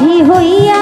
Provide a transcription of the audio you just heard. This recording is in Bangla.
সাধী হইয়া